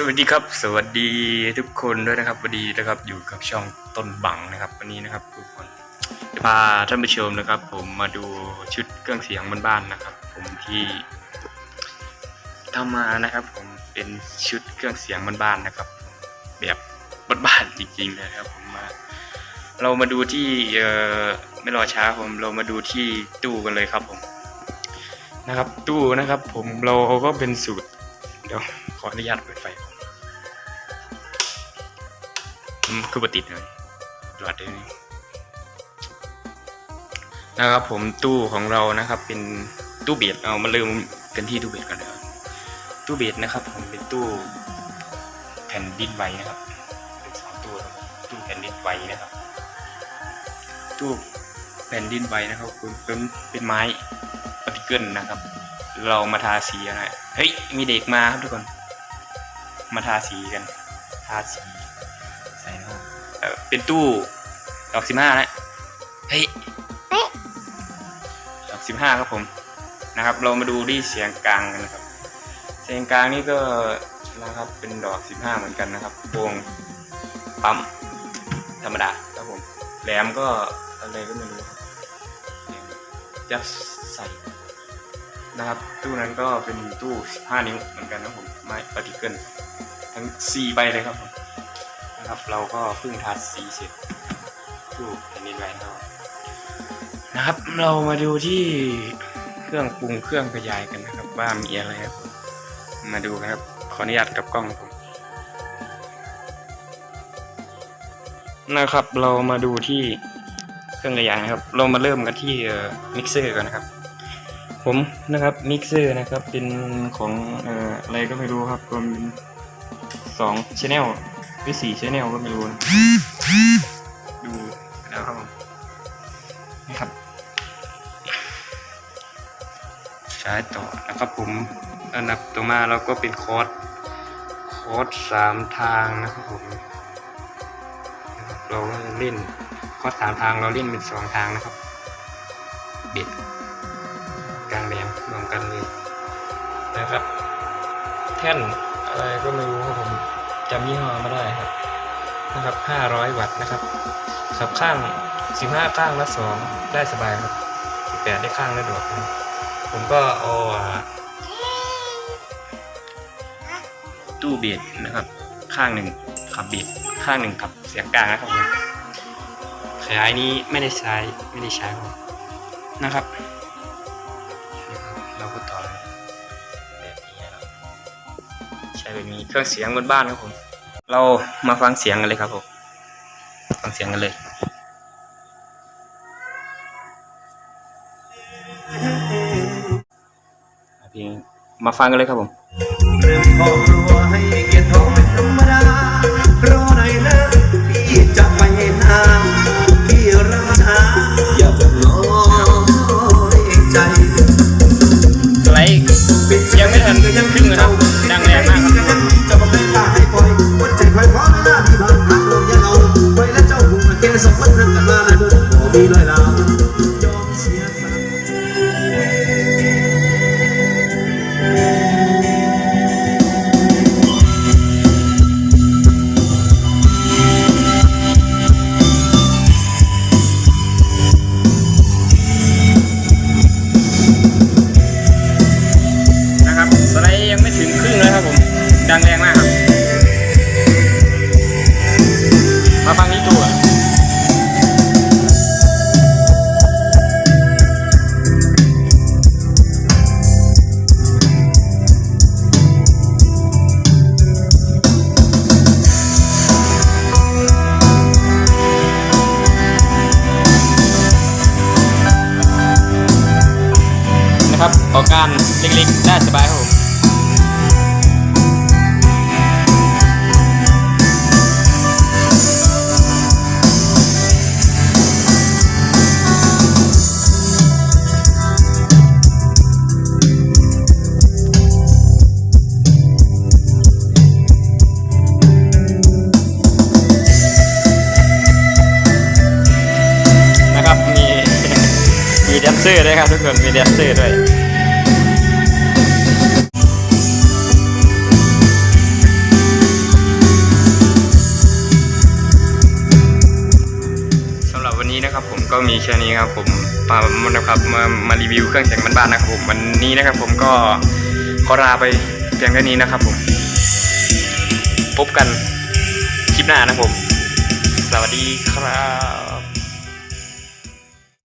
สวัสดีครับ สวัสดีทุกคนด้วยนะครับสวัสดีนะครับอยู่กับช่องต้นบังนะครับ วันนี้นะครับทุกคนจะพาท่านผู้ชมนะครับ ผมมาดูชุดเครื่องเสียงบ้านๆนะครับ ผมที่ทำมานะครับ ผมเป็นชุดเครื่องเสียงบ้านๆนะครับ แบบบ้านๆจริงๆเลยนะครับ ผมมา เรามาดูที่เอ่อไม่รอช้าผมเรามาดูที่ตู้กันเลยครับผมนะครับ ตู้นะครับ ผมเราก็เป็นสูตร เดี๋ยวขออนุญาตเปิดไฟอนอืมคือปติดเลยหลอดเลยนะครับ ผมตู้ของเรานะครับ เป็นตู้เบียดเอามาเริ่มกันที่ตู้เบียดกันนะครับตู้เบียดนะครับ ผมเป็นตู้แผ่นดินไหวนะครับเป็นสองตู้ตู้แผ่นดินไหวนะครับ ตู้แผ่นดินไหวนะครับเป็นเป็นไม้ปฏิเกิลนะครับ เรามาทาสีอะไรเฮ้ย มีเด็กมาครับทุกคน มาทาสีกัน ทาสีใส่ห้องเออเป็นตู้ดอกสิบห้านะเฮ้ยดอกสิบห้าครับผมนะครับ เรามาดูที่เสียงกลางกันนะครับ เสียงกลางนี่ก็นะครับเป็นดอกสิบห้าเหมือนกันนะครับวงปั๊มธรรมดาครับผมแหลมก็อะไรก็ไม่รู้ยัดใส่ นะครับ ตู้นั้นก็เป็นตู้ 15 นิ้วเหมือนกันนะผมไม้ปฏิเกิลทั้ง 4 ใบเลยครับผมนะครับเราก็เพิ่งทาสีเสร็จตู้แผ่นดินไหวนะครับนะครับ เรามาดูที่เครื่องปรุงเครื่องขยายกันนะครับ ว่ามีอะไรครับ มาดูกันครับ ขออนุญาตกับกล้องผมนะครับ เรามาดูที่เครื่องขยายนะครับ เรามาเริ่มกันที่มิกเซอร์ก่อนนะครับ ผมนะครับมิกเซอร์นะครับเป็นของเอ่อะไรก็ไม่รู้ครับรวมสองชแนลหรือสี่ชแนลก็ไม่รู้นะดูแล้วครับผมนี่ครับใช้ต่อนะครับผมอันดับต่อมาเราก็เป็นคอร์สคอร์สสามทางนะครับผมเราเล่นคอร์สสามทางเราเล่นเป็นสองทางนะครับเบ็ด กลางแดงรวมกันเลยนะครับ แท่นอะไรก็ไม่รู้ครับผมจำยี่ห้อไม่ได้ครับนะครับ 500 วัตต์นะครับขับข้าง 15 ข้างละ 2 ได้สบายครับ18ได้ข้างละดอกนะผมก็เอาอ่าตู้เบียดนะครับ ข้างหนึ่งขับเบียดข้างหนึ่งขับเสียงกลางนะครับผมขยายนี้ไม่ได้ใช้ไม่ได้ใช้ครับนะครับ มีเครื่องเสียงบนบ้านครับผม เรามาฟังเสียงกันเลยครับผมฟังเสียงกันเลยเพลงมาฟังกันเลยครับผมเริ่มครอบครัวให้เกียรติเขาเป็นธรรมดา ออกการเล็กๆได้สบายครับผมนะครับมีมีแดนเซอร์ด้วยครับทุกคน มีแดนเซอร์ด้วย ครับผมก็มีแค่นี้ครับผมมามานะครับมามารีวิวเครื่องเสียงบ้านๆนะครับผมวันนี้นะครับผมก็ขอลาไปเพียงแค่นี้นะครับผม พบกันคลิปหน้านะครับผม สวัสดีครับ